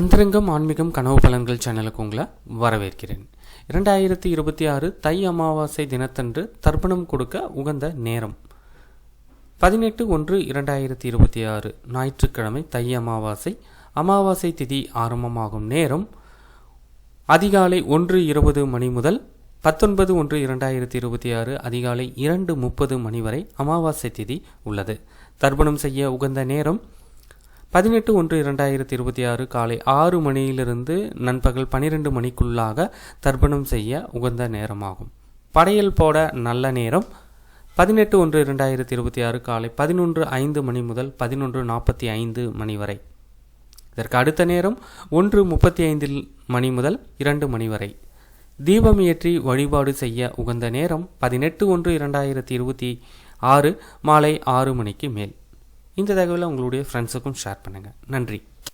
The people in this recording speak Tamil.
அந்தரங்கம் ஆன்மீகம் கனவு பலன்கள் சேனலுக்கு உங்களை வரவேற்கிறேன். இரண்டாயிரத்தி இருபத்தி ஆறு தை அமாவாசை தினத்தன்று தர்ப்பணம் கொடுக்க உகந்த நேரம். பதினெட்டு ஒன்று இரண்டாயிரத்தி இருபத்தி ஆறு ஞாயிற்றுக்கிழமை தை அமாவாசை. அமாவாசை திதி ஆரம்பமாகும் நேரம் அதிகாலை ஒன்று இருபது மணி முதல் பத்தொன்பது ஒன்று இரண்டாயிரத்தி இருபத்தி ஆறு அதிகாலை இரண்டு முப்பது மணி வரை அமாவாசை திதி உள்ளது. தர்ப்பணம் செய்ய உகந்த நேரம் பதினெட்டு ஒன்று இரண்டாயிரத்தி இருபத்தி ஆறு காலை ஆறு மணியிலிருந்து நண்பகல் பனிரெண்டு மணிக்குள்ளாக தர்ப்பணம் செய்ய உகந்த நேரமாகும். படையல் போட நல்ல நேரம். பதினெட்டு ஒன்று இரண்டாயிரத்தி இருபத்தி ஆறு காலை பதினொன்று ஐந்து மணி முதல் பதினொன்று நாற்பத்தி ஐந்து மணி வரை. இதற்கு அடுத்த நேரம் ஒன்று முப்பத்தி ஐந்தில் மணி முதல் இரண்டு மணி வரை. தீபம் ஏற்றி வழிபாடு செய்ய உகந்த நேரம் பதினெட்டு ஒன்று இரண்டாயிரத்தி இருபத்தி ஆறு மாலை ஆறு மணிக்கு மேல். இந்த தகவலை உங்களுடைய ஃப்ரெண்ட்ஸுக்கும் ஷேர் பண்ணுங்கள் நன்றி.